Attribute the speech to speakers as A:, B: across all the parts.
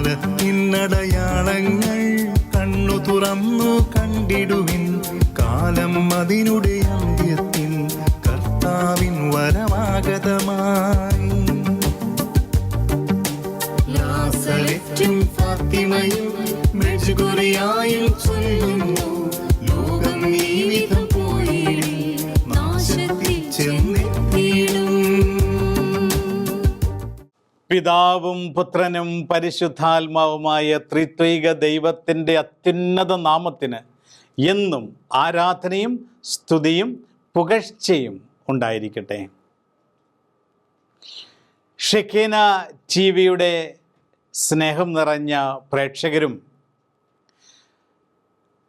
A: കാലത്തിനടയാളങ്ങൾ കണ്ണു തുറന്നു കണ്ടിടുവിൻ. കാലം അതിനുടെ അന്ത്യത്തിൻ കർത്താവിൻ വരമാഗതമായി നാസറെറ്റും ഫാത്തിമയും മെഴുകുറിയായും ചൊല്ലുന്നു. ലോകം ഈ
B: പിതാവും പുത്രനും പരിശുദ്ധാത്മാവുമായ ത്രിത്വൈക ദൈവത്തിന്റെ അത്യുന്നത നാമത്തിന് എന്നും ആരാധനയും സ്തുതിയും പുകഴ്ചയും ഉണ്ടായിരിക്കട്ടെ. ഷെക്കീന ടി വിയുടെ സ്നേഹം നിറഞ്ഞ പ്രേക്ഷകരും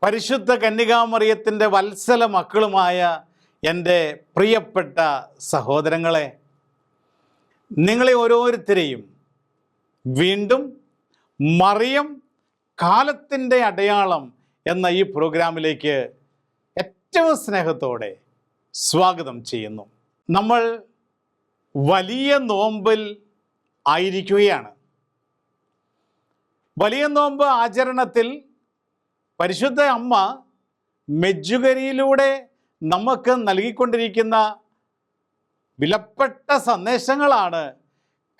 B: പരിശുദ്ധ കന്യകാമറിയത്തിന്റെ വത്സല മക്കളുമായ എന്റെ പ്രിയപ്പെട്ട സഹോദരങ്ങളെ നിങ്ങളെ ഓരോരുത്തരെയും വീണ്ടും മറിയം കാലത്തിന്റെ അടയാളം എന്ന ഈ പ്രോഗ്രാമിലേക്ക് ഏറ്റവും സ്നേഹത്തോടെ സ്വാഗതം ചെയ്യുന്നു. നമ്മൾ വലിയ നോമ്പിൽ ആയിരിക്കുകയാണ്. വലിയ നോമ്പ് ആചരണത്തിൽ പരിശുദ്ധ അമ്മ മെജ്ജുകരിയിലൂടെ നമുക്ക് നൽകിക്കൊണ്ടിരിക്കുന്ന വിലപ്പെട്ട സന്ദേശങ്ങളാണ്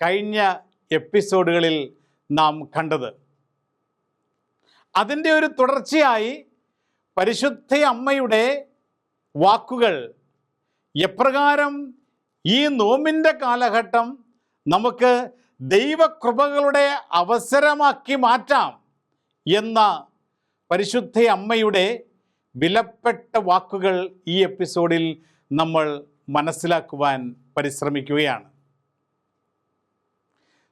B: കഴിഞ്ഞ എപ്പിസോഡുകളിൽ നാം കണ്ടത്. അതിന്റെ ഒരു തുടർച്ചയായി പരിശുദ്ധ അമ്മയുടെ വാക്കുകൾ എപ്രകാരം ഈ നോമിന്റെ കാലഘട്ടം നമുക്ക് ദൈവകൃപകളുടെ അവസരമാക്കി മാറ്റാം എന്ന പരിശുദ്ധ അമ്മയുടെ വിലപ്പെട്ട വാക്കുകൾ ഈ എപ്പിസോഡിൽ നമ്മൾ മനസ്സിലാക്കുവാൻ പരിശ്രമിക്കുകയാണ്.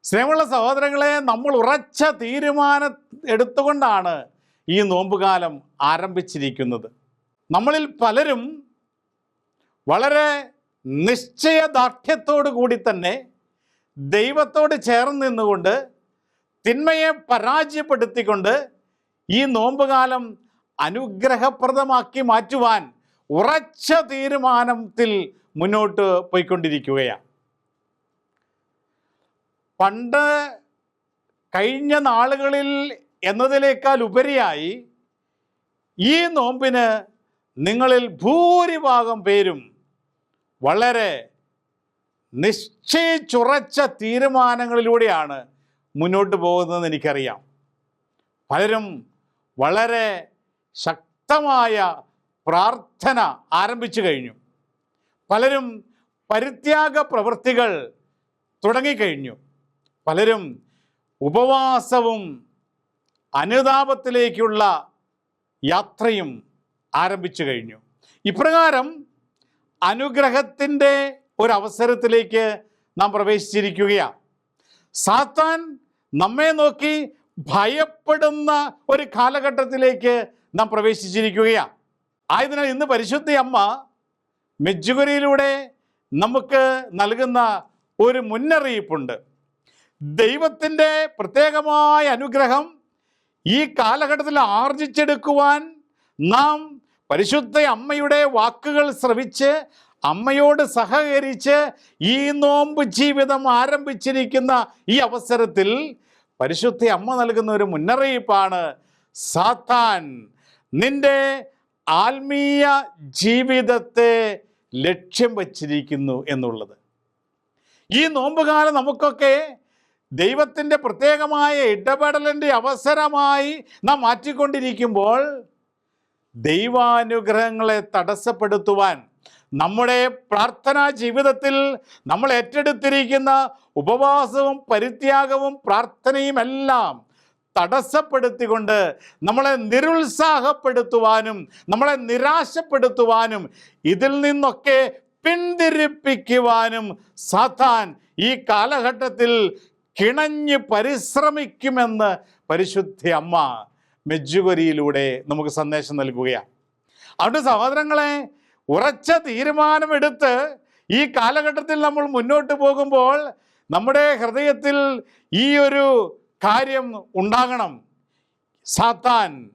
B: സ്നേഹമുള്ള സഹോദരങ്ങളെ നമ്മൾ ഉറച്ച തീരുമാനം എടുത്തുകൊണ്ടാണ് ഈ നോമ്പുകാലം ആരംഭിച്ചിരിക്കുന്നത്. നമ്മളിൽ പലരും വളരെ നിശ്ചയദാർഢ്യത്തോടു കൂടി തന്നെ ദൈവത്തോട് ചേർന്ന് നിന്നുകൊണ്ട് തിന്മയെ പരാജയപ്പെടുത്തിക്കൊണ്ട് ഈ നോമ്പുകാലം അനുഗ്രഹപ്രദമാക്കി മാറ്റുവാൻ ഉറച്ച തീരുമാനത്തിൽ മുന്നോട്ട് പോയിക്കൊണ്ടിരിക്കുകയാണ്. പണ്ട് കഴിഞ്ഞ നാളുകളിൽ എന്നതിലേക്കാൾ ഉപരിയായി ഈ നോമ്പിന് നിങ്ങളിൽ ഭൂരിഭാഗം പേരും വളരെ നിശ്ചയിച്ചുറച്ച തീരുമാനങ്ങളിലൂടെയാണ് മുന്നോട്ട് പോകുന്നതെന്ന് എനിക്കറിയാം. പലരും വളരെ ശക്തമായ പ്രാർത്ഥന ആരംഭിച്ചു കഴിഞ്ഞു. പലരും പരിത്യാഗ പ്രവൃത്തികൾ തുടങ്ങിക്കഴിഞ്ഞു. പലരും ഉപവാസവും അനുതാപത്തിലേക്കുള്ള യാത്രയും ആരംഭിച്ചു കഴിഞ്ഞു. ഇപ്രകാരം അനുഗ്രഹത്തിന്റെ ഒരവസരത്തിലേക്ക് നാം പ്രവേശിച്ചിരിക്കുകയാണ്. സാത്താൻ നമ്മെ നോക്കി ഭയപ്പെടുന്ന ഒരു കാലഘട്ടത്തിലേക്ക് നാം പ്രവേശിച്ചിരിക്കുകയാണ്. ആയതിനാൽ ഇന്ന് പരിശുദ്ധ അമ്മ മെജ്ജുകുരിയിലൂടെ നമുക്ക് നൽകുന്ന ഒരു മുന്നറിയിപ്പുണ്ട്. ദൈവത്തിന്റെ പ്രത്യേകമായ അനുഗ്രഹം ഈ കാലഘട്ടത്തിൽ ആർജിച്ചെടുക്കുവാൻ നാം പരിശുദ്ധ അമ്മയുടെ വാക്കുകൾ ശ്രവിച്ച് അമ്മയോട് സഹകരിച്ച് ഈ നോമ്പ് ജീവിതം ആരംഭിച്ചിരിക്കുന്ന ഈ അവസരത്തിൽ പരിശുദ്ധ അമ്മ നൽകുന്ന ഒരു മുന്നറിയിപ്പാണ്. സാത്താൻ നിന്റെ ആത്മീയ ജീവിതത്തെ ലക്ഷ്യം വച്ചിരിക്കുന്നു എന്നുള്ളത്. ഈ നോമ്പുകാലം നമുക്കൊക്കെ ദൈവത്തിന്റെ പ്രത്യേകമായ ഇടപെടലിന്റെ അവസരമായി നാം മാറ്റിക്കൊണ്ടിരിക്കുമ്പോൾ ദൈവാനുഗ്രഹങ്ങളെ തടസ്സപ്പെടുത്തുവാൻ നമ്മുടെ പ്രാർത്ഥനാ ജീവിതത്തിൽ നമ്മൾ ഏറ്റെടുത്തിരിക്കുന്ന ഉപവാസവും പരിത്യാഗവും പ്രാർത്ഥനയും എല്ലാം തടസ്സപ്പെടുത്തിക്കൊണ്ട് നമ്മളെ നിരുത്സാഹപ്പെടുത്തുവാനും നമ്മളെ നിരാശപ്പെടുത്തുവാനും ഇതിൽ നിന്നൊക്കെ പിന്തിരിപ്പിക്കുവാനും സാത്താൻ ഈ കാലഘട്ടത്തിൽ കിണഞ്ഞ് പരിശ്രമിക്കുമെന്ന് പരിശുദ്ധ അമ്മ മെജ്ജുകൊരിയിലൂടെ നമുക്ക് സന്ദേശം നൽകുകയാണ്. അതുകൊണ്ട് സഹോദരങ്ങളെ ഉറച്ച തീരുമാനമെടുത്ത് ഈ കാലഘട്ടത്തിൽ നമ്മൾ മുന്നോട്ട് പോകുമ്പോൾ നമ്മുടെ ഹൃദയത്തിൽ ഈ ഒരു കാര്യം ഉണ്ടാകണം. സാത്താൻ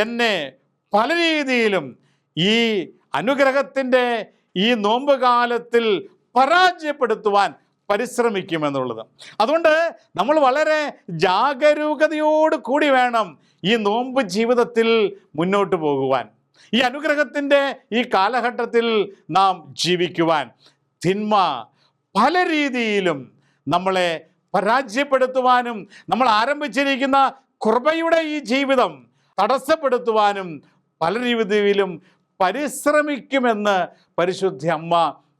B: എന്നെ പല രീതിയിലും ഈ അനുഗ്രഹത്തിന്റെ ഈ നോമ്പ് കാലത്തിൽ പരാജയപ്പെടുത്തുവാൻ പരിശ്രമിക്കുമെന്നുള്ളത്. അതുകൊണ്ട് നമ്മൾ വളരെ ജാഗരൂകതയോട് കൂടി വേണം ഈ നോമ്പ് ജീവിതത്തിൽ മുന്നോട്ട് പോകുവാൻ. ഈ അനുഗ്രഹത്തിന്റെ ഈ കാലഘട്ടത്തിൽ നാം ജീവിക്കുവാൻ. തിന്മ പല രീതിയിലും നമ്മളെ പരാജയപ്പെടുത്തുവാനും നമ്മൾ ആരംഭിച്ചിരിക്കുന്ന കുർബയുടെ ഈ ജീവിതം തടസ്സപ്പെടുത്തുവാനും പല രീതിയിലും പരിശ്രമിക്കുമെന്ന് പരിശുദ്ധ അമ്മ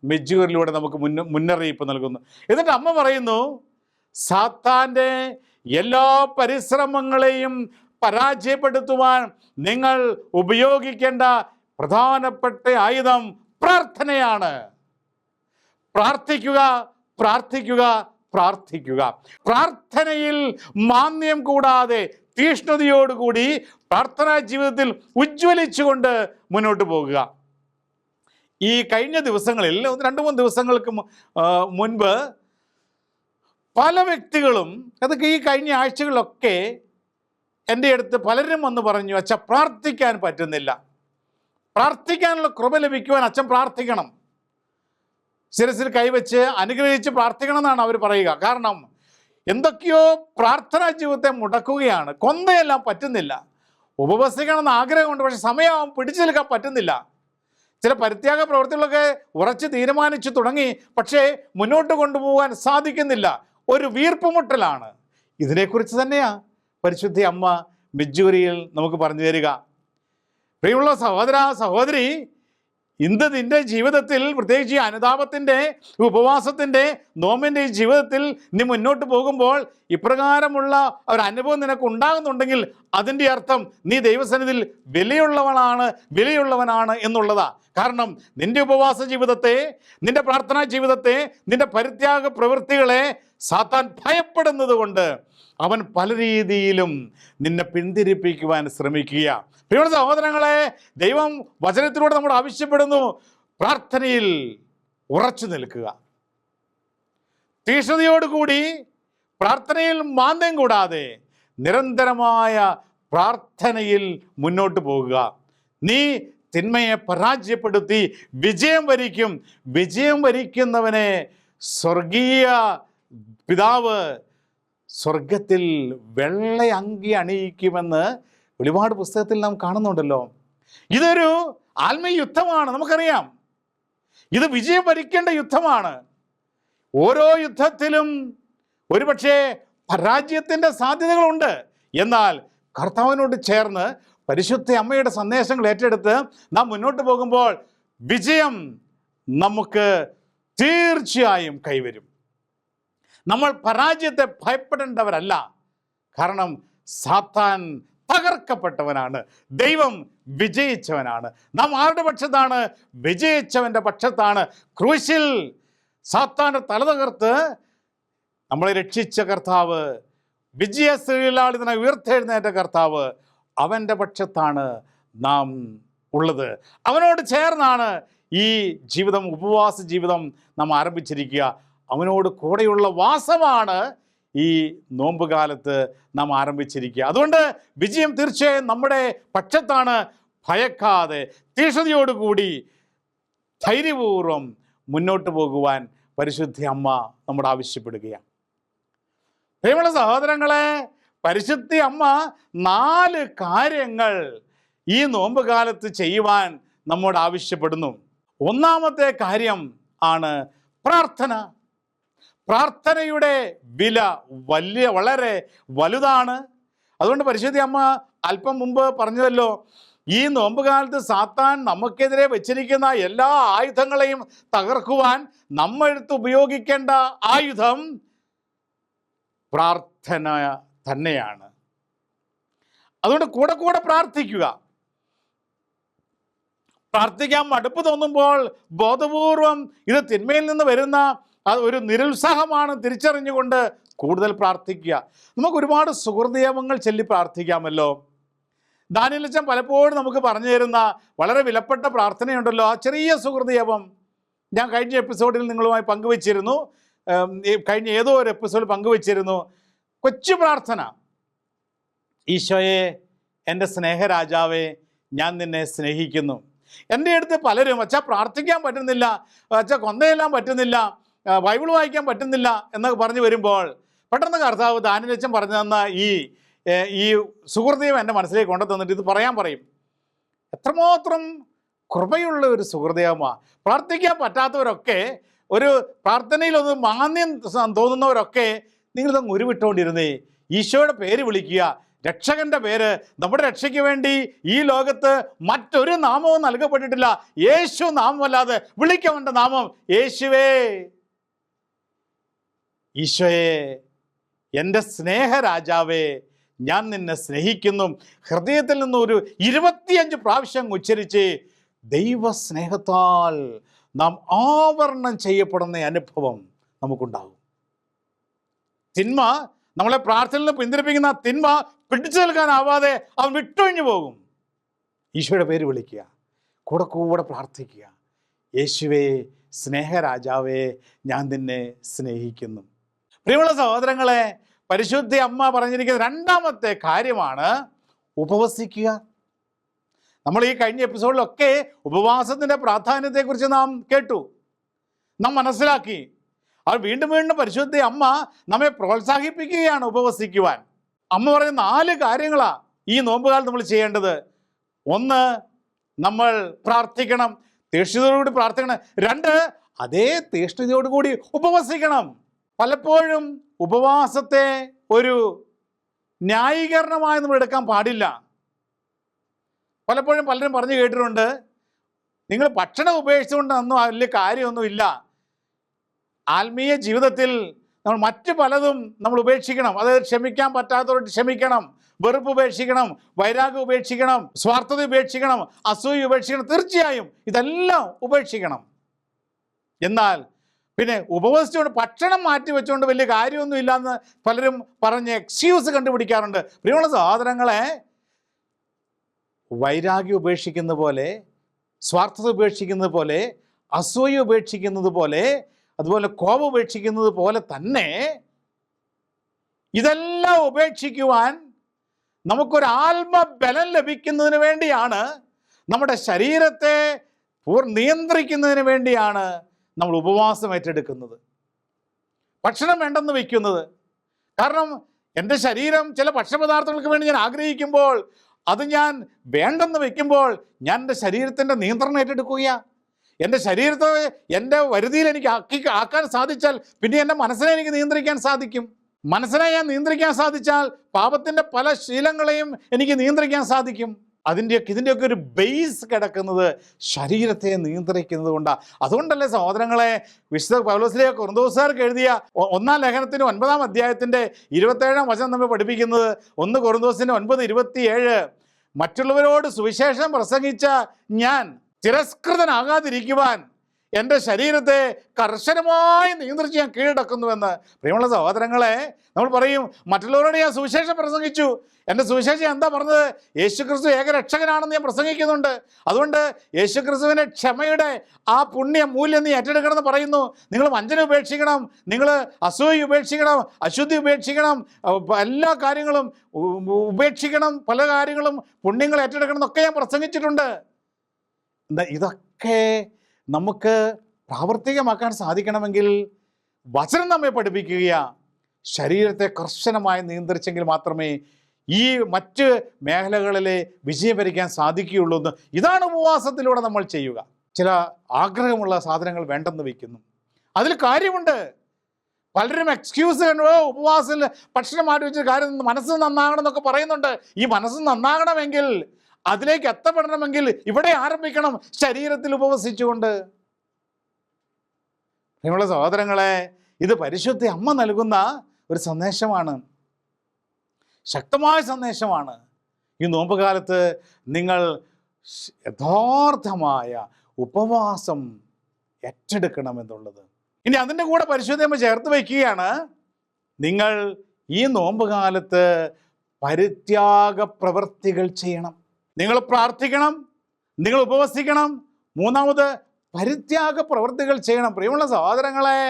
B: മെജ്ജൂരിലൂടെ നമുക്ക് മുന്ന മുന്നറിയിപ്പ് നൽകുന്നു. എന്നിട്ട് അമ്മ പറയുന്നു സാത്താന്റെ എല്ലാ പരിശ്രമങ്ങളെയും പരാജയപ്പെടുത്തുവാൻ നിങ്ങൾ ഉപയോഗിക്കേണ്ട പ്രധാനപ്പെട്ട ആയുധം പ്രാർത്ഥനയാണ്. പ്രാർത്ഥിക്കുക പ്രാർത്ഥിക്കുക പ്രാർത്ഥിക്കുക. പ്രാർത്ഥനയിൽ മാന്യം കൂടാതെ തീഷ്ണതയോടുകൂടി പ്രാർത്ഥനാ ജീവിതത്തിൽ ഉജ്ജ്വലിച്ചുകൊണ്ട് മുന്നോട്ട് പോകുക. ഈ കഴിഞ്ഞ ദിവസങ്ങളിൽ രണ്ട് മൂന്ന് ദിവസങ്ങൾക്ക് മുൻപ് പല വ്യക്തികളും അതൊക്കെ ഈ കഴിഞ്ഞ ആഴ്ചകളിലൊക്കെ എന്റെ അടുത്ത് പലരും വന്ന് പറഞ്ഞു അച്ഛ പ്രാർത്ഥിക്കാൻ പറ്റുന്നില്ല. പ്രാർത്ഥിക്കാനുള്ള കൃപ ലഭിക്കുവാൻ അച്ഛൻ പ്രാർത്ഥിക്കണം. ശിരസിൽ കൈവച്ച് അനുഗ്രഹിച്ച് പ്രാർത്ഥിക്കണമെന്നാണ് അവർ പറയുക. കാരണം എന്തൊക്കെയോ പ്രാർത്ഥനാ ജീവിതത്തെ മുടക്കുകയാണ്. കൊന്തയെല്ലാം പറ്റുന്നില്ല. ഉപവസിക്കണമെന്ന് ആഗ്രഹമുണ്ട്. പക്ഷെ സമയമാവും. പിടിച്ചു നിൽക്കാൻ പറ്റുന്നില്ല. ചില പരിത്യാഗ പ്രവൃത്തികളൊക്കെ ഉറച്ച് തീരുമാനിച്ചു തുടങ്ങി. പക്ഷേ മുന്നോട്ട് കൊണ്ടുപോകാൻ സാധിക്കുന്നില്ല. ഒരു വീർപ്പുമുട്ടലാണ്. ഇതിനെക്കുറിച്ച് തന്നെയാ പരിശുദ്ധി അമ്മ മിജൂരിയിൽ നമുക്ക് പറഞ്ഞു തരിക. പ്രിയമുള്ള സഹോദര സഹോദരി ഇന്ന് നിന്റെ ജീവിതത്തിൽ പ്രത്യേകിച്ച് ഈ അനുതാപത്തിന്റെ ഉപവാസത്തിന്റെ നോമിന്റെ ഈ ജീവിതത്തിൽ നീ മുന്നോട്ട് പോകുമ്പോൾ ഇപ്രകാരമുള്ള ഒരു അനുഭവം നിനക്ക് ഉണ്ടാകുന്നുണ്ടെങ്കിൽ അതിന്റെ അർത്ഥം നീ ദൈവസന്നിധിയിൽ വിലയുള്ളവളാണ് വിലയുള്ളവനാണ് എന്നുള്ളതാ. കാരണം നിന്റെ ഉപവാസ ജീവിതത്തെ നിന്റെ പ്രാർത്ഥനാ ജീവിതത്തെ നിന്റെ പരിത്യാഗ പ്രവൃത്തികളെ സാത്താൻ ഭയപ്പെടുന്നത് കൊണ്ട് അവൻ പല രീതിയിലും നിന്നെ പിന്തിരിപ്പിക്കുവാൻ ശ്രമിക്കുക പ്രിയപ്പെട്ട സഹോദരങ്ങളെ ദൈവം വചനത്തിലൂടെ നമ്മൾ ആവശ്യപ്പെടുന്നു. പ്രാർത്ഥനയിൽ ഉറച്ചു നിൽക്കുക. തീഷ്ണതയോടുകൂടി പ്രാർത്ഥനയിൽ മാന്ദ്യം കൂടാതെ നിരന്തരമായ പ്രാർത്ഥനയിൽ മുന്നോട്ട് പോകുക. നീ തിന്മയെ പരാജയപ്പെടുത്തി വിജയം വരിക്കും. വിജയം വരിക്കുന്നവനെ സ്വർഗീയ പിതാവ് സ്വർഗത്തിൽ വെള്ള അങ്കി അണിയിക്കുമെന്ന് ഒരുപാട് പുസ്തകത്തിൽ നാം കാണുന്നുണ്ടല്ലോ. ഇതൊരു ആത്മീയ യുദ്ധമാണ് നമുക്കറിയാം. ഇത് വിജയം വരിക്കേണ്ട യുദ്ധമാണ്. ഓരോ യുദ്ധത്തിലും ഒരുപക്ഷെ പരാജയത്തിന്റെ സാധ്യതകളുണ്ട്. എന്നാൽ കർത്താവിനോട് ചേർന്ന് പരിശുദ്ധ അമ്മയുടെ സന്ദേശങ്ങൾ ഏറ്റെടുത്ത് നാം മുന്നോട്ട് പോകുമ്പോൾ വിജയം നമുക്ക് തീർച്ചയായും കൈവരും. നമ്മൾ പരാജയത്തെ ഭയപ്പെടേണ്ടവരല്ല. കാരണം സാത്താൻ തകർക്കപ്പെട്ടവനാണ്. ദൈവം വിജയിച്ചവനാണ്. നാം ആരുടെ പക്ഷത്താണ്? വിജയിച്ചവന്റെ പക്ഷത്താണ്. ക്രൂശിൽ സാത്താന്റെ തല തകർത്ത് നമ്മളെ രക്ഷിച്ച കർത്താവ് വിജയശ്രീലാളിതനെ ഉയർത്തെഴുന്നേറ്റ കർത്താവ് അവന്റെ പക്ഷത്താണ് നാം ഉള്ളത്. അവനോട് ചേർന്നാണ് ഈ ജീവിതം ഉപവാസ ജീവിതം നാം ആരംഭിച്ചിരിക്കുക. അവനോട് കൂടെയുള്ള വാസമാണ് ഈ നോമ്പുകാലത്ത് നാം ആരംഭിച്ചിരിക്കുക. അതുകൊണ്ട് വിജയം തീർച്ചയായും നമ്മുടെ പക്ഷത്താണ്. ഭയക്കാതെ തീഷ്ണതയോടുകൂടി ധൈര്യപൂർവം മുന്നോട്ട് പോകുവാൻ പരിശുദ്ധി അമ്മ നമ്മോട് ആവശ്യപ്പെടുകയാണ്. പ്രിയമുള്ള സഹോദരങ്ങളെ പരിശുദ്ധി അമ്മ നാല് കാര്യങ്ങൾ ഈ നോമ്പ് കാലത്ത് ചെയ്യുവാൻ നമ്മോട് ആവശ്യപ്പെടുന്നു. ഒന്നാമത്തെ കാര്യം ആണ് പ്രാർത്ഥന. പ്രാർത്ഥനയുടെ വില വലിയ വളരെ വലുതാണ്. അതുകൊണ്ട് പരിശുദ്ധി അമ്മ അല്പം മുമ്പ് പറഞ്ഞതല്ലോ ഈ നോമ്പ് കാലത്ത് സാത്താൻ നമുക്കെതിരെ വെച്ചിരിക്കുന്ന എല്ലാ ആയുധങ്ങളെയും തകർക്കുവാൻ നമ്മളെടുത്ത് ഉപയോഗിക്കേണ്ട ആയുധം പ്രാർത്ഥന തന്നെയാണ്. അതുകൊണ്ട് കൂടെ കൂടെ പ്രാർത്ഥിക്കുക. പ്രാർത്ഥിക്കാൻ മടുപ്പ് തോന്നുമ്പോൾ ബോധപൂർവം ഇത് തിന്മയിൽ നിന്ന് വരുന്ന ഒരു നിരുത്സാഹമാണ് തിരിച്ചറിഞ്ഞുകൊണ്ട് കൂടുതൽ പ്രാർത്ഥിക്കുക. നമുക്ക് ഒരുപാട് സുഹൃദീപങ്ങൾ ചൊല്ലി പ്രാർത്ഥിക്കാമല്ലോ. ദാനിയലച്ചൻ പലപ്പോഴും നമുക്ക് പറഞ്ഞു തരുന്ന വളരെ വിലപ്പെട്ട പ്രാർത്ഥനയുണ്ടല്ലോ. ആ ചെറിയ സുഹൃദീപം ഞാൻ കഴിഞ്ഞ എപ്പിസോഡിൽ നിങ്ങളുമായി പങ്കുവച്ചിരുന്നു. കഴിഞ്ഞ ഏതോ ഒരു എപ്പിസോഡ് പങ്കുവച്ചിരുന്നു. കൊച്ചു പ്രാർത്ഥന. ഈശോയെ എന്റെ സ്നേഹരാജാവേ ഞാൻ നിന്നെ സ്നേഹിക്കുന്നു. എന്റെ അടുത്ത് പലരും അച്ഛാ പ്രാർത്ഥിക്കാൻ പറ്റുന്നില്ല അച്ഛാ കൊന്തയെല്ലാം പറ്റുന്നില്ല ബൈബിൾ വായിക്കാൻ പറ്റുന്നില്ല എന്നൊക്കെ പറഞ്ഞു വരുമ്പോൾ പെട്ടെന്ന് കർത്താവ് ദാനിലച്ചൻ പറഞ്ഞു തന്ന ഈ ഈ സുഹൃതയും എന്റെ മനസ്സിലേക്ക് കൊണ്ടു തന്നിട്ട് ഇത് പറയാൻ പറയും. എത്രമാത്രം കൃപയുള്ള ഒരു സുഹൃദയമാണ് പ്രാർത്ഥിക്കാൻ പറ്റാത്തവരൊക്കെ ഒരു പ്രാർത്ഥനയിലൊന്ന് മാന്യം തോന്നുന്നവരൊക്കെ നിങ്ങളിതങ്ങ് ഉരുവിട്ടുകൊണ്ടിരുന്നേ. ഈശോയുടെ പേര് വിളിക്കുക. രക്ഷകന്റെ പേര്. നമ്മുടെ രക്ഷയ്ക്ക് വേണ്ടി ഈ ലോകത്ത് മറ്റൊരു നാമവും നൽകപ്പെട്ടിട്ടില്ല. യേശു നാമമല്ലാതെ വിളിക്കവന്റെ നാമം യേശുവേ. ഈശോയെ എന്റെ സ്നേഹരാജാവേ ഞാൻ നിന്നെ സ്നേഹിക്കുന്നു. ഹൃദയത്തിൽ നിന്ന് ഒരു ഇരുപത്തിയഞ്ച് പ്രാവശ്യം ഉച്ചരിച്ച് ദൈവസ്നേഹത്താൽ നാം ആവരണം ചെയ്യപ്പെടുന്ന അനുഭവം നമുക്കുണ്ടാകും തിന്മ നമ്മളെ പ്രാർത്ഥനയിൽ പിന്തിരിപ്പിക്കുന്ന തിന്മ പിടിച്ചു നിൽക്കാനാവാതെ അവൻ വിട്ടൊഴിഞ്ഞു പോകും. ഈശോയുടെ പേര് വിളിക്കുക. കൂടെ കൂടെ പ്രാർത്ഥിക്കുക. യേശുവേ സ്നേഹരാജാവേ ഞാൻ നിന്നെ സ്നേഹിക്കുന്നു. പ്രിയമുള്ള സഹോദരങ്ങളെ പരിശുദ്ധ അമ്മ പറഞ്ഞിരിക്കുന്ന രണ്ടാമത്തെ കാര്യമാണ് ഉപവസിക്കുക. നമ്മൾ ഈ കഴിഞ്ഞ എപ്പിസോഡിലൊക്കെ ഉപവാസത്തിന്റെ പ്രാധാന്യത്തെക്കുറിച്ച് നാം കേട്ടു. നാം മനസ്സിലാക്കി. അത് വീണ്ടും വീണ്ടും പരിശുദ്ധ അമ്മ നമ്മെ പ്രോത്സാഹിപ്പിക്കുകയാണ് ഉപവസിക്കുവാൻ. അമ്മ പറയുന്ന നാല് കാര്യങ്ങളാണ് ഈ നോമ്പുകാലം നമ്മൾ ചെയ്യേണ്ടത്. ഒന്ന് നമ്മൾ പ്രാർത്ഥിക്കണം. തീഷ്ണതയോടുകൂടി പ്രാർത്ഥിക്കണം. രണ്ട് അതേ തീഷ്ണതയോടുകൂടി ഉപവസിക്കണം. പലപ്പോഴും ഉപവാസത്തെ ഒരു ന്യായീകരണമായി നമ്മൾ എടുക്കാൻ പാടില്ല. പലപ്പോഴും പലരും പറഞ്ഞു കേട്ടിട്ടുണ്ട് നിങ്ങൾ ഭക്ഷണം ഉപേക്ഷിച്ചുകൊണ്ട് ഒന്നും വലിയ കാര്യമൊന്നുമില്ല. ആത്മീയ ജീവിതത്തിൽ നമ്മൾ മറ്റു പലതും നമ്മൾ ഉപേക്ഷിക്കണം. അതായത് ക്ഷമിക്കാൻ പറ്റാത്തവരോട് ക്ഷമിക്കണം. വെറുപ്പ് ഉപേക്ഷിക്കണം. വൈരാഗ്യം ഉപേക്ഷിക്കണം. സ്വാർത്ഥത ഉപേക്ഷിക്കണം. അസൂയ ഉപേക്ഷിക്കണം. തീർച്ചയായും ഇതെല്ലാം ഉപേക്ഷിക്കണം. എന്നാൽ പിന്നെ ഉപവസിച്ചുകൊണ്ട് ഭക്ഷണം മാറ്റി വെച്ചുകൊണ്ട് വലിയ കാര്യമൊന്നും ഇല്ലയെന്ന് പലരും പറഞ്ഞ് എക്സ്ക്യൂസ് കണ്ടുപിടിക്കാറുണ്ട്. പ്രിയമുള്ള സഹോദരങ്ങളെ വൈരാഗ്യം ഉപേക്ഷിക്കുന്ന പോലെ സ്വാർത്ഥത ഉപേക്ഷിക്കുന്നത് പോലെ അസൂയ ഉപേക്ഷിക്കുന്നത് പോലെ അതുപോലെ കോപം ഉപേക്ഷിക്കുന്നത് പോലെ തന്നെ ഇതെല്ലാം ഉപേക്ഷിക്കുവാൻ നമുക്കൊരു ആത്മബലം ലഭിക്കുന്നതിന് വേണ്ടിയാണ്. നമ്മുടെ ശരീരത്തെ നിയന്ത്രിക്കുന്നതിന് വേണ്ടിയാണ് നമ്മൾ ഉപവാസം ഏറ്റെടുക്കുന്നത്. ഭക്ഷണം വേണ്ടെന്ന് വയ്ക്കുന്നത്. കാരണം എന്റെ ശരീരം ചില ഭക്ഷണപദാർത്ഥങ്ങൾക്ക് വേണ്ടി ഞാൻ ആഗ്രഹിക്കുമ്പോൾ അത് ഞാൻ വേണ്ടെന്ന് വയ്ക്കുമ്പോൾ ഞാൻ എന്റെ ശരീരത്തിന്റെ നിയന്ത്രണം ഏറ്റെടുക്കുകയാണ് എന്റെ ശരീരത്തെ എന്റെ വരുതിയിൽ എനിക്ക് ആക്കി ആക്കാൻ സാധിച്ചാൽ പിന്നെ എന്റെ മനസ്സിനെ എനിക്ക് നിയന്ത്രിക്കാൻ സാധിക്കും. മനസ്സിനെ ഞാൻ നിയന്ത്രിക്കാൻ സാധിച്ചാൽ പാപത്തിന്റെ പല ശീലങ്ങളെയും എനിക്ക് നിയന്ത്രിക്കാൻ സാധിക്കും. അതിന്റെയൊക്കെ ഇതിന്റെയൊക്കെ ഒരു ബേസ് കിടക്കുന്നത് ശരീരത്തെ നിയന്ത്രിക്കുന്നത് കൊണ്ടാണ് അതുകൊണ്ടല്ലേ സഹോദരങ്ങളെ വിശുദ്ധ പൗലോസിലെ കുറുന്തോസുകാർക്ക് എഴുതിയ ഒന്നാം ലേഖനത്തിന്റെ ഒൻപതാം അധ്യായത്തിന്റെ ഇരുപത്തേഴാം വചനം നമ്മൾ പഠിപ്പിക്കുന്നത് ഒന്ന് കുറുന്തോസിന്റെ ഒൻപത് ഇരുപത്തിയേഴ്. മറ്റുള്ളവരോട് സുവിശേഷം പ്രസംഗിച്ച ഞാൻ തിരസ്കൃതനാകാതിരിക്കുവാൻ എന്റെ ശരീരത്തെ കർശനമായി നിയന്ത്രിച്ച് ഞാൻ കീഴടക്കുന്നുവെന്ന് പ്രിയമുള്ള സഹോദരങ്ങളെ നമ്മൾ പറയും മറ്റുള്ളവരോട് ഞാൻ സുവിശേഷം പ്രസംഗിച്ചു. എന്റെ സുവിശേഷം എന്താ പറഞ്ഞത്? യേശുക്രിസ്തു ഏകരക്ഷകനാണെന്ന് ഞാൻ പ്രസംഗിക്കുന്നുണ്ട്. അതുകൊണ്ട് യേശുക്രിസ്തുവിന്റെ ക്ഷമയുടെ ആ പുണ്യ മൂല്യം നീ ഏറ്റെടുക്കണമെന്ന് പറയുന്നു. നിങ്ങൾ വഞ്ചന ഉപേക്ഷിക്കണം നിങ്ങൾ അസൂയ ഉപേക്ഷിക്കണം അശുദ്ധി ഉപേക്ഷിക്കണം എല്ലാ കാര്യങ്ങളും ഉപേക്ഷിക്കണം പല കാര്യങ്ങളും പുണ്യങ്ങൾ ഏറ്റെടുക്കണം എന്നൊക്കെ ഞാൻ പ്രസംഗിച്ചിട്ടുണ്ട്. എന്താ ഇതൊക്കെ നമുക്ക് പ്രാവർത്തികമാക്കാൻ സാധിക്കണമെങ്കിൽ വചനം നമ്മെ പഠിപ്പിക്കുക ശരീരത്തെ കർശനമായി നിയന്ത്രിച്ചെങ്കിൽ മാത്രമേ ഈ മറ്റ് മേഖലകളിലെ വിജയം വരിക്കാൻ സാധിക്കുകയുള്ളൂ എന്ന് ഇതാണ് ഉപവാസത്തിലൂടെ നമ്മൾ ചെയ്യുക. ചില ആഗ്രഹമുള്ള സാധനങ്ങൾ വേണ്ടെന്ന് വയ്ക്കുന്നു. അതിൽ കാര്യമുണ്ട്. പലരും എക്സ്ക്യൂസ് ഉപവാസത്തിൽ ഭക്ഷണം മാറ്റി വെച്ച കാര്യം മനസ്സ് നന്നാകണം എന്നൊക്കെ പറയുന്നുണ്ട്. ഈ മനസ്സ് നന്നാകണമെങ്കിൽ അതിലേക്ക് എത്തപ്പെടണമെങ്കിൽ ഇവിടെ ആരംഭിക്കണം ശരീരത്തിൽ ഉപവസിച്ചുകൊണ്ട്. നിങ്ങളുടെ സഹോദരങ്ങളെ ഇത് പരിശുദ്ധ അമ്മ നൽകുന്ന ഒരു സന്ദേശമാണ്. ശക്തമായ സന്ദേശമാണ്. ഈ നോമ്പുകാലത്ത് നിങ്ങൾ യഥാർത്ഥമായ ഉപവാസം ഏറ്റെടുക്കണം എന്നുള്ളത് ഇനി അതിന്റെ കൂടെ പരിശുദ്ധമ്മ ചേർത്ത് വയ്ക്കുകയാണ്. നിങ്ങൾ ഈ നോമ്പുകാലത്ത് പരിത്യാഗ പ്രവൃത്തികൾ ചെയ്യണം. നിങ്ങൾ പ്രാർത്ഥിക്കണം നിങ്ങൾ ഉപവസിക്കണം. മൂന്നാമത് പരിത്യാഗ പ്രവൃത്തികൾ ചെയ്യണം. പ്രിയമുള്ള സഹോദരങ്ങളെ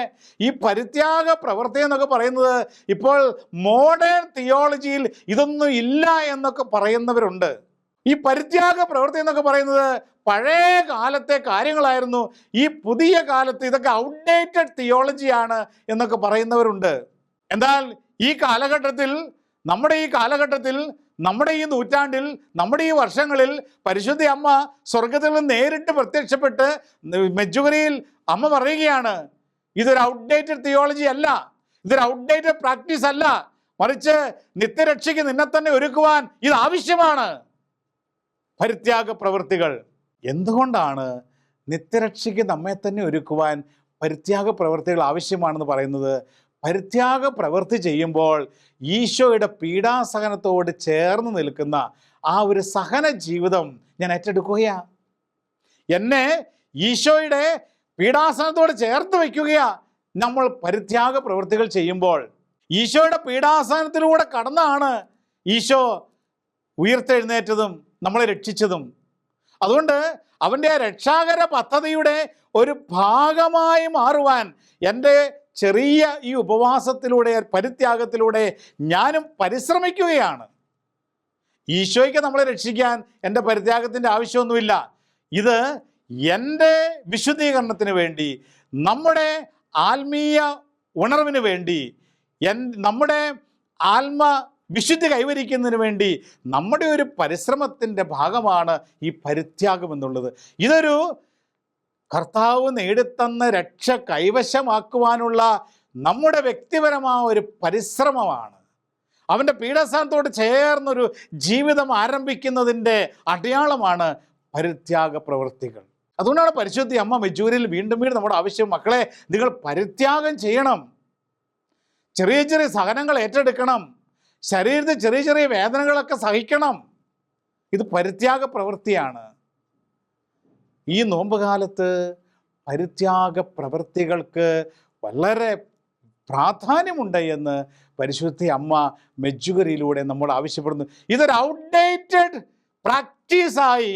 B: ഈ പരിത്യാഗ പ്രവൃത്തി എന്നൊക്കെ പറയുന്നത് ഇപ്പോൾ മോഡേൺ തിയോളജിയിൽ ഇതൊന്നും ഇല്ല എന്നൊക്കെ പറയുന്നവരുണ്ട്. ഈ പരിത്യാഗ പ്രവൃത്തി എന്നൊക്കെ പറയുന്നത് പഴയ കാലത്തെ കാര്യങ്ങളായിരുന്നു. ഈ പുതിയ കാലത്ത് ഇതൊക്കെ ഔട്ട്ഡേറ്റഡ് തിയോളജിയാണ് എന്നൊക്കെ പറയുന്നവരുണ്ട്. എന്നാൽ ഈ കാലഘട്ടത്തിൽ നമ്മുടെ ഈ കാലഘട്ടത്തിൽ നമ്മുടെ ഈ നൂറ്റാണ്ടിൽ നമ്മുടെ ഈ വർഷങ്ങളിൽ പരിശുദ്ധ അമ്മ സ്വർഗത്തിൽ നേരിട്ട് പ്രത്യക്ഷപ്പെട്ട് മെജുവരിയിൽ അമ്മ പറയുകയാണ് ഇതൊരു ഔട്ട്ഡേറ്റഡ് തിയോളജി അല്ല. ഇതൊരു ഔട്ട്ഡേറ്റഡ് പ്രാക്ടീസ് അല്ല. മറിച്ച് നിത്യരക്ഷയ്ക്ക് നിന്നെ തന്നെ ഒരുക്കുവാൻ ഇത് ആവശ്യമാണ്. പരിത്യാഗ പ്രവൃത്തികൾ. എന്തുകൊണ്ടാണ് നിത്യരക്ഷയ്ക്ക് നമ്മെ തന്നെ ഒരുക്കുവാൻ പരിത്യാഗ പ്രവൃത്തികൾ ആവശ്യമാണെന്ന് പറയുന്നത്? പരിത്യാഗ പ്രവൃത്തി ചെയ്യുമ്പോൾ ഈശോയുടെ പീഡാസഹനത്തോട് ചേർന്ന് നിൽക്കുന്ന ആ ഒരു സഹന ജീവിതം ഞാൻ ഏറ്റെടുക്കുകയാ. എന്നെ ഈശോയുടെ പീഡാസനത്തോട് ചേർത്ത് വയ്ക്കുകയാ. നമ്മൾ പരിത്യാഗ പ്രവൃത്തികൾ ചെയ്യുമ്പോൾ ഈശോയുടെ പീഡാസനത്തിലൂടെ കടന്നാണ് ഈശോ ഉയർത്തെഴുന്നേറ്റതും നമ്മളെ രക്ഷിച്ചതും. അതുകൊണ്ട് അവന്റെ രക്ഷാകര പദ്ധതിയുടെ ഒരു ഭാഗമായി മാറുവാൻ എന്റെ ചെറിയ ഈ ഉപവാസത്തിലൂടെ പരിത്യാഗത്തിലൂടെ ഞാനും പരിശ്രമിക്കുകയാണ്. ഈശോയ്ക്ക് നമ്മളെ രക്ഷിക്കാൻ എന്റെ പരിത്യാഗത്തിന്റെ ആവശ്യമൊന്നുമില്ല. ഇത് എന്റെ വിശുദ്ധീകരണത്തിന് വേണ്ടി നമ്മുടെ ആത്മീയ ഉണർവിന് വേണ്ടി എൻ നമ്മുടെ ആത്മ വിശുദ്ധി കൈവരിക്കുന്നതിന് വേണ്ടി നമ്മുടെ ഒരു പരിശ്രമത്തിന്റെ ഭാഗമാണ് ഈ പരിത്യാഗം എന്നുള്ളത്. ഇതൊരു കർത്താവ് നേടിത്തന്ന രക്ഷ കൈവശമാക്കുവാനുള്ള നമ്മുടെ വ്യക്തിപരമായ ഒരു പരിശ്രമമാണ്. അവന്റെ പീഡാസ്ഥാനത്തോട് ചേർന്നൊരു ജീവിതം ആരംഭിക്കുന്നതിന്റെ അടയാളമാണ് പരിത്യാഗ പ്രവൃത്തികൾ. അതുകൊണ്ടാണ് പരിശുദ്ധി അമ്മ മെജൂരിൽ വീണ്ടും വീണ്ടും നമ്മുടെ ആവശ്യം മക്കളെ നിങ്ങൾ പരിത്യാഗം ചെയ്യണം. ചെറിയ ചെറിയ സഹനങ്ങൾ ഏറ്റെടുക്കണം. ശരീരത്തിൽ ചെറിയ ചെറിയ വേദനകളൊക്കെ സഹിക്കണം. ഇത് പരിത്യാഗ പ്രവൃത്തിയാണ്. ഈ നോമ്പുകാലത്ത് പരിത്യാഗ പ്രവൃത്തികൾക്ക് വളരെ പ്രാധാന്യമുണ്ട് എന്ന് പരിശുദ്ധി അമ്മ മെജ്ജുകരിയിലൂടെ നമ്മൾ ആവശ്യപ്പെടുന്നു. ഇതൊരു ഔട്ട്ഡേറ്റഡ് പ്രാക്ടീസായി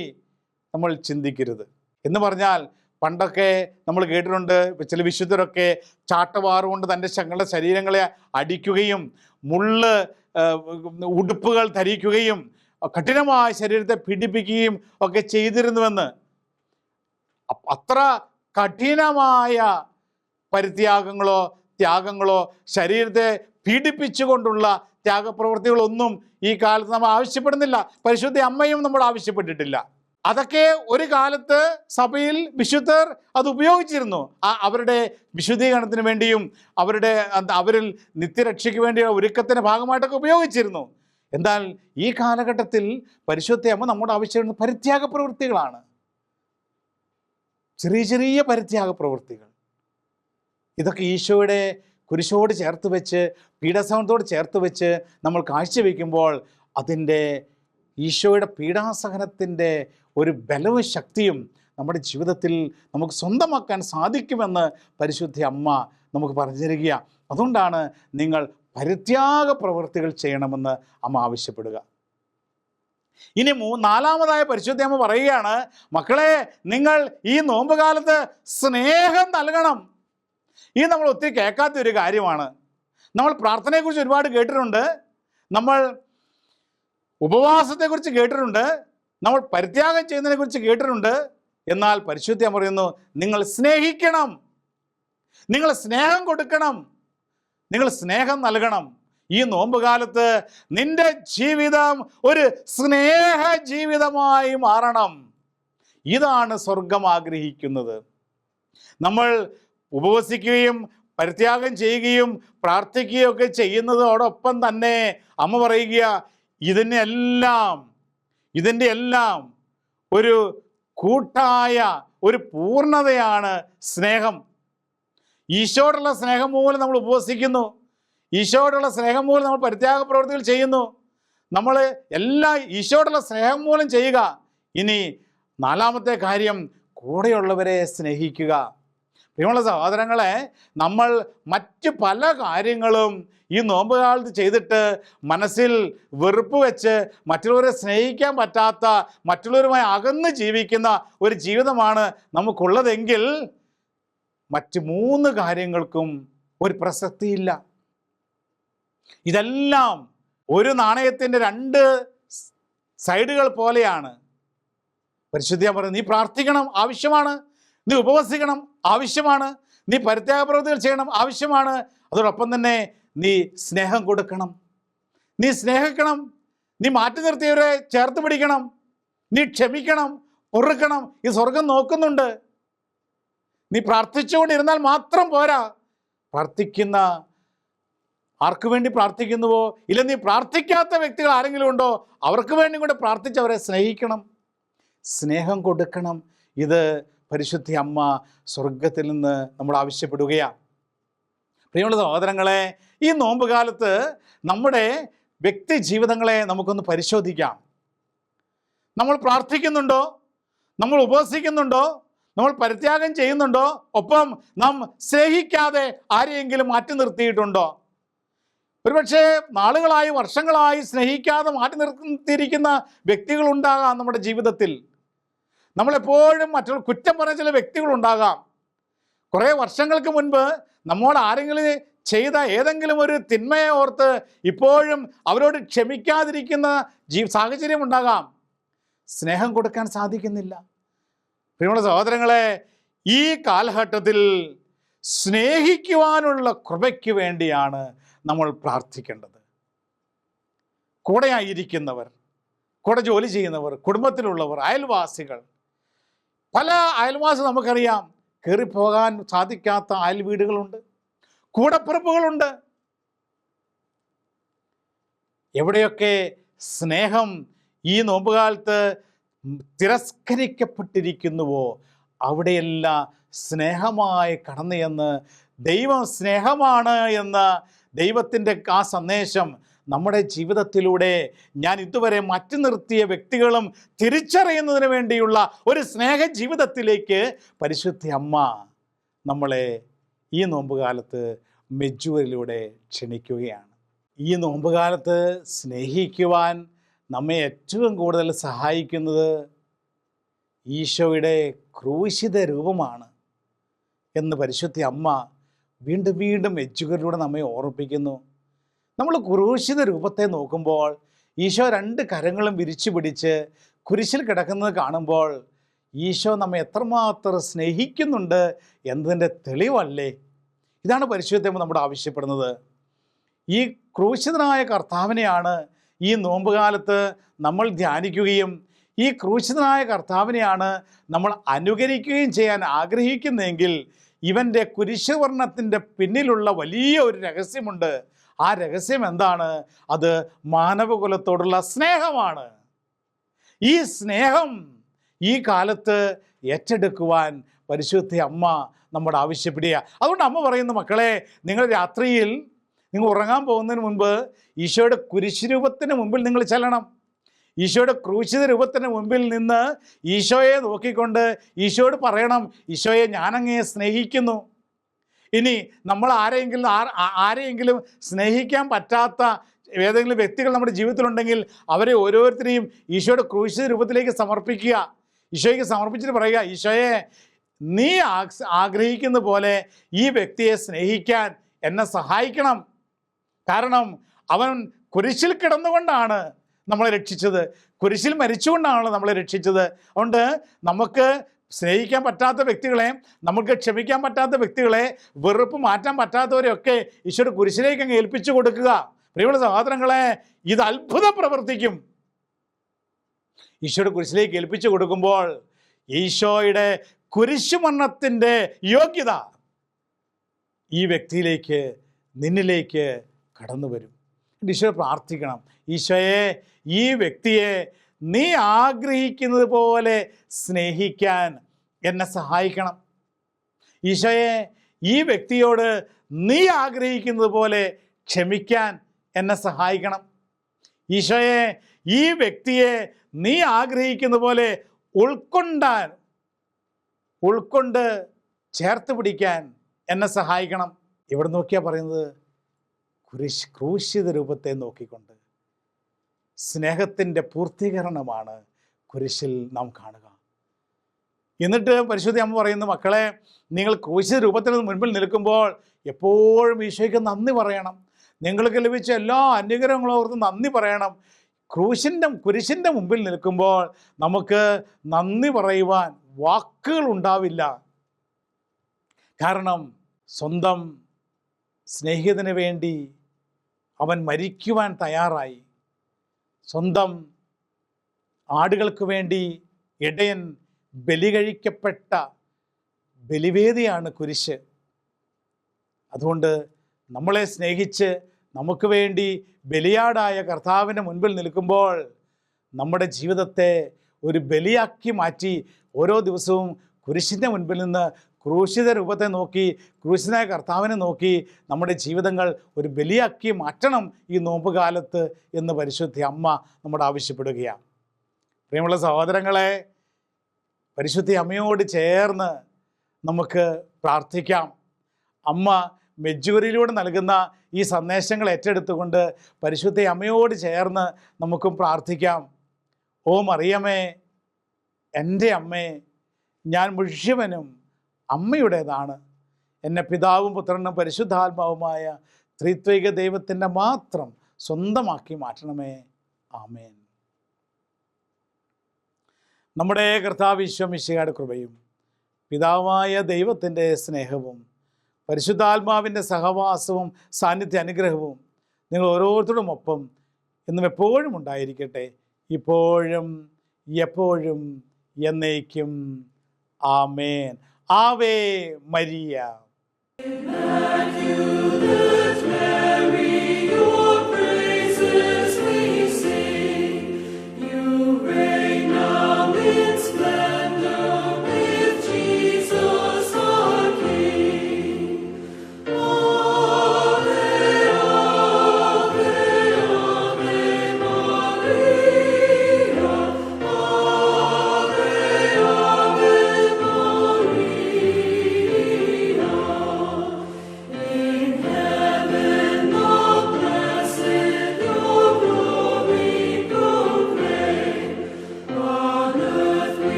B: നമ്മൾ ചിന്തിക്കരുത്. എന്ന് പറഞ്ഞാൽ പണ്ടൊക്കെ നമ്മൾ കേട്ടിട്ടുണ്ട് ചില വിശുദ്ധരൊക്കെ ചാട്ടവാറുകൊണ്ട് തന്റെ ശങ്ങളുടെ ശരീരങ്ങളെ അടിക്കുകയും മുള്ള് ഉടുപ്പുകൾ ധരിക്കുകയും കഠിനമായ ശരീരത്തെ പീഡിപ്പിക്കുകയും ഒക്കെ ചെയ്തിരുന്നുവെന്ന് അത്ര കഠിനമായ പരിത്യാഗങ്ങളോ ത്യാഗങ്ങളോ ശരീരത്തെ പീഡിപ്പിച്ചുകൊണ്ടുള്ള ത്യാഗപ്രവൃത്തികളൊന്നും ഈ കാലത്ത് നമ്മൾ ആവശ്യപ്പെടുന്നില്ല. പരിശുദ്ധ അമ്മയും നമ്മൾ ആവശ്യപ്പെട്ടിട്ടില്ല. അതൊക്കെ ഒരു കാലത്ത് സഭയിൽ വിശുദ്ധർ അത് ഉപയോഗിച്ചിരുന്നു. ആ അവരുടെ വിശുദ്ധീകരണത്തിന് വേണ്ടിയും അവരുടെ അവരിൽ നിത്യരക്ഷയ്ക്ക് വേണ്ടിയുള്ള ഒരുക്കത്തിന്റെ ഭാഗമായിട്ടൊക്കെ ഉപയോഗിച്ചിരുന്നു. എന്നാൽ ഈ കാലഘട്ടത്തിൽ പരിശുദ്ധ അമ്മ നമ്മുടെ ആവശ്യമുള്ള പരിത്യാഗ പ്രവൃത്തികളാണ് ചെറിയ ചെറിയ പരിത്യാഗ പ്രവൃത്തികൾ. ഇതൊക്കെ ഈശോയുടെ കുരിശോട് ചേർത്ത് വെച്ച് പീഡാസഹനത്തോട് ചേർത്ത് വെച്ച് നമ്മൾ കാഴ്ചവെക്കുമ്പോൾ അതിന്റെ ഈശോയുടെ പീഡാസഹനത്തിന്റെ ഒരു ബലവും ശക്തിയും നമ്മുടെ ജീവിതത്തിൽ നമുക്ക് സ്വന്തമാക്കാൻ സാധിക്കുമെന്ന് പരിശുദ്ധ അമ്മ നമുക്ക് പറഞ്ഞു തരിക അതുകൊണ്ടാണ് നിങ്ങൾ പരിത്യാഗ പ്രവൃത്തികൾ ചെയ്യണമെന്ന് അമ്മ ആവശ്യപ്പെടുക. ഇനി മൂ നാലാമതായ പരിശുദ്ധ അമ്മ പറയുകയാണ് മക്കളെ നിങ്ങൾ ഈ നോമ്പുകാലത്ത് സ്നേഹം നൽകണം. ഈ നമ്മൾ ഒത്തിരി കേൾക്കാത്ത ഒരു കാര്യമാണ്. നമ്മൾ പ്രാർത്ഥനയെക്കുറിച്ച് ഒരുപാട് കേട്ടിട്ടുണ്ട്. നമ്മൾ ഉപവാസത്തെക്കുറിച്ച് കേട്ടിട്ടുണ്ട്. നമ്മൾ പരിത്യാഗം ചെയ്യുന്നതിനെക്കുറിച്ച് കേട്ടിട്ടുണ്ട്. എന്നാൽ പരിശുദ്ധ പറയുന്നു നിങ്ങൾ സ്നേഹിക്കണം. നിങ്ങൾ സ്നേഹം കൊടുക്കണം. നിങ്ങൾ സ്നേഹം നൽകണം. ഈ നോമ്പുകാലത്ത് നിന്റെ ജീവിതം ഒരു സ്നേഹ ജീവിതമായി മാറണം. ഇതാണ് സ്വർഗം ആഗ്രഹിക്കുന്നത്. നമ്മൾ ഉപവസിക്കുകയും പരിത്യാഗം ചെയ്യുകയും പ്രാർത്ഥിക്കുകയും ഒക്കെ ചെയ്യുന്നതോടൊപ്പം തന്നെ അമ്മ പറയുക ഇതിന്റെ എല്ലാം ഇതിന്റെ എല്ലാം ഒരു കൂട്ടായ ഒരു പൂർണതയാണ് സ്നേഹം. ഈശോടുള്ള സ്നേഹം മൂലം നമ്മൾ ഉപവസിക്കുന്നു. ഈശോയോടുള്ള സ്നേഹം മൂലം നമ്മൾ പരിത്യാഗ പ്രവൃത്തികൾ ചെയ്യുന്നു. നമ്മൾ എല്ലാ ഈശോയോടുള്ള സ്നേഹം മൂലം ചെയ്യുക. ഇനി നാലാമത്തെ കാര്യം കൂടെയുള്ളവരെ സ്നേഹിക്കുക. പ്രിയമുള്ള സഹോദരങ്ങളെ നമ്മൾ മറ്റ് പല കാര്യങ്ങളും ഈ നോമ്പ് കാലത്ത് ചെയ്തിട്ട് മനസ്സിൽ വെറുപ്പ് വെച്ച് മറ്റുള്ളവരെ സ്നേഹിക്കാൻ പറ്റാത്ത മറ്റുള്ളവരുമായി അകന്ന് ജീവിക്കുന്ന ഒരു ജീവിതമാണ് നമുക്കുള്ളതെങ്കിൽ മറ്റ് മൂന്ന് കാര്യങ്ങൾക്കും ഒരു പ്രസക്തിയില്ല. ഇതെല്ലാം ഒരു നാണയത്തിന്റെ രണ്ട് സൈഡുകൾ പോലെയാണ്. പരിശുദ്ധ പറയുന്നത് നീ പ്രാർത്ഥിക്കണം ആവശ്യമാണ്. നീ ഉപവസിക്കണം ആവശ്യമാണ്. നീ പരിത്യാഗ പ്രവൃത്തികൾ ചെയ്യണം ആവശ്യമാണ്. അതോടൊപ്പം തന്നെ നീ സ്നേഹം കൊടുക്കണം. നീ സ്നേഹിക്കണം നീ മാറ്റി നിർത്തിയവരെ ചേർത്ത് പിടിക്കണം നീ ക്ഷമിക്കണം പൊറുക്കണം ഈ സ്വർഗം നോക്കുന്നുണ്ട്. നീ പ്രാർത്ഥിച്ചുകൊണ്ടിരുന്നാൽ മാത്രം പോരാ. പ്രാർത്ഥിക്കുന്ന ആർക്ക് വേണ്ടി പ്രാർത്ഥിക്കുന്നുവോ? ഇല്ല നീ പ്രാർത്ഥിക്കാത്ത വ്യക്തികൾ ആരെങ്കിലും ഉണ്ടോ? അവർക്ക് വേണ്ടി കൂടെ പ്രാർത്ഥിച്ച് അവരെ സ്നേഹിക്കണം. സ്നേഹം കൊടുക്കണം. ഇത് പരിശുദ്ധി അമ്മ സ്വർഗത്തിൽ നിന്ന് നമ്മൾ ആവശ്യപ്പെടുകയാണ് പ്രിയമുള്ള സഹോദരങ്ങളെ ഈ നോമ്പുകാലത്ത് നമ്മുടെ വ്യക്തി ജീവിതങ്ങളെ നമുക്കൊന്ന് പരിശോധിക്കാം. നമ്മൾ പ്രാർത്ഥിക്കുന്നുണ്ടോ? നമ്മൾ ഉപവസിക്കുന്നുണ്ടോ നമ്മൾ പരിത്യാഗം ചെയ്യുന്നുണ്ടോ? ഒപ്പം നാം സ്നേഹിക്കാതെ ആരെയെങ്കിലും മാറ്റി നിർത്തിയിട്ടുണ്ടോ? ഒരുപക്ഷെ നാളുകളായി വർഷങ്ങളായി സ്നേഹിക്കാതെ മാറ്റി നിർത്തിയിരിക്കുന്ന വ്യക്തികളുണ്ടാകാം നമ്മുടെ ജീവിതത്തിൽ. നമ്മളെപ്പോഴും മറ്റുള്ള കുറ്റം പറഞ്ഞ ചില വ്യക്തികളുണ്ടാകാം. കുറേ വർഷങ്ങൾക്ക് മുൻപ് നമ്മോട് ആരെങ്കിലും ചെയ്ത ഏതെങ്കിലും ഒരു തിന്മയെ ഓർത്ത് ഇപ്പോഴും അവരോട് ക്ഷമിക്കാതിരിക്കുന്ന ജീ സാഹചര്യം ഉണ്ടാകാം. സ്നേഹം കൊടുക്കാൻ സാധിക്കുന്നില്ല. പ്രിയമുള്ള സഹോദരങ്ങളെ ഈ കാലഘട്ടത്തിൽ സ്നേഹിക്കുവാനുള്ള കൃപയ്ക്ക് വേണ്ടിയാണ് നമ്മൾ പ്രാർത്ഥിക്കേണ്ടത്. കൂടെയായിരിക്കുന്നവർ കൂടെ ജോലി ചെയ്യുന്നവർ കുടുംബത്തിലുള്ളവർ അയൽവാസികൾ. പല അയൽവാസി നമുക്കറിയാം കയറിപ്പോകാൻ സാധിക്കാത്ത അയൽ വീടുകളുണ്ട് കൂടപ്പിറപ്പുകളുണ്ട്. എവിടെയൊക്കെ സ്നേഹം ഈ നോമ്പുകാലത്ത് തിരസ്കരിക്കപ്പെട്ടിരിക്കുന്നുവോ അവിടെയെല്ലാം സ്നേഹമായി കടന്നു എന്ന് ദൈവം സ്നേഹമാണ് എന്ന ദൈവത്തിന്റെ ആ സന്ദേശം നമ്മുടെ ജീവിതത്തിലൂടെ ഞാൻ ഇതുവരെ മാറ്റി നിർത്തിയ വ്യക്തികളും തിരിച്ചറിയുന്നതിന് വേണ്ടിയുള്ള ഒരു സ്നേഹ ജീവിതത്തിലേക്ക് പരിശുദ്ധി അമ്മ നമ്മളെ ഈ നോമ്പുകാലത്ത് മെജുവലിലൂടെ ക്ഷണിക്കുകയാണ്. ഈ നോമ്പുകാലത്ത് സ്നേഹിക്കുവാൻ നമ്മെ ഏറ്റവും കൂടുതൽ സഹായിക്കുന്നത് ഈശോയുടെ ക്രൂശിത രൂപമാണ് എന്ന് പരിശുദ്ധി അമ്മ വീണ്ടും വീണ്ടും എച്ചുകരിലൂടെ നമ്മെ ഓർമ്മിപ്പിക്കുന്നു. നമ്മൾ കുരൂശിത രൂപത്തെ നോക്കുമ്പോൾ ഈശോ രണ്ട് കരങ്ങളും വിരിച്ചു പിടിച്ച് കുരിശിൽ കിടക്കുന്നത് കാണുമ്പോൾ ഈശോ നമ്മെ എത്രമാത്രം സ്നേഹിക്കുന്നുണ്ട് എന്നതിന്റെ തെളിവല്ലേ? ഇതാണ് പരിശുദ്ധം നമ്മുടെ ആവശ്യപ്പെടുന്നത്. ഈ ക്രൂശിതനായ കർത്താവിനെയാണ് ഈ നോമ്പുകാലത്ത് നമ്മൾ ധ്യാനിക്കുകയും ഈ ക്രൂശിതനായ കർത്താവിനെയാണ് നമ്മൾ അനുകരിക്കുകയും ചെയ്യാൻ ആഗ്രഹിക്കുന്നതെങ്കിൽ ഇവന്റെ കുരിശുവർണത്തിന്റെ പിന്നിലുള്ള വലിയ ഒരു രഹസ്യമുണ്ട്. ആ രഹസ്യം എന്താണ്? അത് മാനവകുലത്തോടുള്ള സ്നേഹമാണ്. ഈ സ്നേഹം ഈ കാലത്ത് ഏറ്റെടുക്കുവാൻ പരിശുദ്ധ അമ്മ നമ്മുടെ ആവശ്യപ്പെടുക അതുകൊണ്ട് അമ്മ പറയുന്നു മക്കളെ നിങ്ങൾ രാത്രിയിൽ നിങ്ങൾ ഉറങ്ങാൻ പോകുന്നതിന് മുൻപ് ഈശോയുടെ കുരിശുരൂപത്തിന് മുമ്പിൽ നിങ്ങൾ ചെല്ലണം. ഈശോയുടെ ക്രൂശിത രൂപത്തിന് മുമ്പിൽ നിന്ന് ഈശോയെ നോക്കിക്കൊണ്ട് ഈശോയോട് പറയണം ഈശോയെ ഞാനങ്ങയെ സ്നേഹിക്കുന്നു. ഇനി നമ്മൾ ആരെയെങ്കിലും ആരെയെങ്കിലും സ്നേഹിക്കാൻ പറ്റാത്ത ഏതെങ്കിലും വ്യക്തികൾ നമ്മുടെ ജീവിതത്തിലുണ്ടെങ്കിൽ അവരെ ഓരോരുത്തരെയും ഈശോയുടെ ക്രൂശിത രൂപത്തിലേക്ക് സമർപ്പിക്കുക. ഈശോയ്ക്ക് സമർപ്പിച്ചിട്ട് പറയുക ഈശോയെ നീ ആഗ്രഹിക്കുന്ന പോലെ ഈ വ്യക്തിയെ സ്നേഹിക്കാൻ എന്നെ സഹായിക്കണം. കാരണം അവൻ കുരിശിൽ കിടന്നുകൊണ്ടാണ് നമ്മളെ രക്ഷിച്ചത്. കുരിശിൽ മരിച്ചുകൊണ്ടാണ് നമ്മളെ രക്ഷിച്ചത്. അതുകൊണ്ട് നമുക്ക് സ്നേഹിക്കാൻ പറ്റാത്ത വ്യക്തികളെ നമുക്ക് ക്ഷമിക്കാൻ പറ്റാത്ത വ്യക്തികളെ വെറുപ്പ് മാറ്റാൻ പറ്റാത്തവരെയൊക്കെ ഈശോയുടെ കുരിശിലേക്ക് അങ്ങ് ഏൽപ്പിച്ചു കൊടുക്കുക. പ്രിയമുള്ള സഹോദരങ്ങളെ ഇത് അത്ഭുത പ്രവർത്തിക്കും. ഈശോയുടെ കുരിശിലേക്ക് ഏൽപ്പിച്ചു കൊടുക്കുമ്പോൾ ഈശോയുടെ കുരിശുമരണത്തിന്റെ യോഗ്യത ഈ വ്യക്തിയിലേക്ക് നിന്നിലേക്ക് കടന്നു വരും ഈശോ പ്രാർത്ഥിക്കണം. ഈശോയെ ഈ വ്യക്തിയെ നീ ആഗ്രഹിക്കുന്നത് പോലെ സ്നേഹിക്കാൻ എന്നെ സഹായിക്കണം. ഈശോയെ ഈ വ്യക്തിയോട് നീ ആഗ്രഹിക്കുന്നത് പോലെ ക്ഷമിക്കാൻ എന്നെ സഹായിക്കണം. ഈശോയെ ഈ വ്യക്തിയെ നീ ആഗ്രഹിക്കുന്ന പോലെ ഉൾക്കൊണ്ടാൻ ഉൾക്കൊണ്ട് ചേർത്ത് പിടിക്കാൻ എന്നെ സഹായിക്കണം. ഇവിടെ നോക്കിയാൽ പറയുന്നത്? കുരിശ് ക്രൂശിത രൂപത്തെ നോക്കിക്കൊണ്ട്. സ്നേഹത്തിന്റെ പൂർത്തീകരണമാണ് കുരിശിൽ നാം കാണുക. എന്നിട്ട് പരിശുദ്ധി അമ്മ പറയുന്നു മക്കളെ നിങ്ങൾ കുരിശ് രൂപത്തിന് മുൻപിൽ നിൽക്കുമ്പോൾ എപ്പോഴും ഈശോയ്ക്ക് നന്ദി പറയണം. നിങ്ങൾക്ക് ലഭിച്ച എല്ലാ അനുഗ്രഹങ്ങളും ഓർത്ത് നന്ദി പറയണം. ക്രൂശിന്റെ കുരിശിന്റെ മുമ്പിൽ നിൽക്കുമ്പോൾ നമുക്ക് നന്ദി പറയുവാൻ വാക്കുകൾ ഉണ്ടാവില്ല. കാരണം സ്വന്തം സ്നേഹിതന് വേണ്ടി അവൻ മരിക്കുവാൻ തയ്യാറായി. സ്വന്തം ആടുകൾക്ക് വേണ്ടി ഇടയൻ ബലി കഴിക്കപ്പെട്ട ബലിവേദിയാണ് കുരിശ്. അതുകൊണ്ട് നമ്മളെ സ്നേഹിച്ച് നമുക്ക് വേണ്ടി ബലിയാടായ കർത്താവിന്റെ മുൻപിൽ നിൽക്കുമ്പോൾ നമ്മുടെ ജീവിതത്തെ ഒരു ബലിയാക്കി മാറ്റി ഓരോ ദിവസവും കുരിശിന്റെ മുൻപിൽ നിന്ന് ക്രൂശിത രൂപത്തെ നോക്കി ക്രൂശിതനായ കർത്താവിനെ നോക്കി നമ്മുടെ ജീവിതങ്ങൾ ഒരു ബലിയാക്കി മാറ്റണം ഈ നോമ്പ് കാലത്ത് എന്ന് പരിശുദ്ധി അമ്മ നമ്മോട് ആവശ്യപ്പെടുകയാണ്. പ്രിയമുള്ള സഹോദരങ്ങളെ പരിശുദ്ധി അമ്മയോട് ചേർന്ന് നമുക്ക് പ്രാർത്ഥിക്കാം. അമ്മ മെജ്ജൂരിയിലൂടെ നൽകുന്ന ഈ സന്ദേശങ്ങൾ ഏറ്റെടുത്തുകൊണ്ട് പരിശുദ്ധ അമ്മയോട് ചേർന്ന് നമുക്കും പ്രാർത്ഥിക്കാം. ഓ മറിയമേ എന്റെ അമ്മേ ഞാൻ മുഴുവനും അമ്മയുടേതാണ്. എന്നെ പിതാവും പുത്രനും പരിശുദ്ധാത്മാവുമായ ത്രിത്വിക ദൈവത്തിന്റെ മാത്രം സ്വന്തമാക്കി മാറ്റണമേ. ആമേൻ. നമ്മുടെ കർത്താവിശ്വമിശയുടെ കൃപയും പിതാവായ ദൈവത്തിന്റെ സ്നേഹവും പരിശുദ്ധാത്മാവിന്റെ സഹവാസവും സാന്നിധ്യ അനുഗ്രഹവും നിങ്ങൾ ഓരോരുത്തരും ഒപ്പം എന്നും എപ്പോഴും ഉണ്ടായിരിക്കട്ടെ. ഇപ്പോഴും എപ്പോഴും എന്നേക്കും. ആമേൻ. ആവേ മരിയ.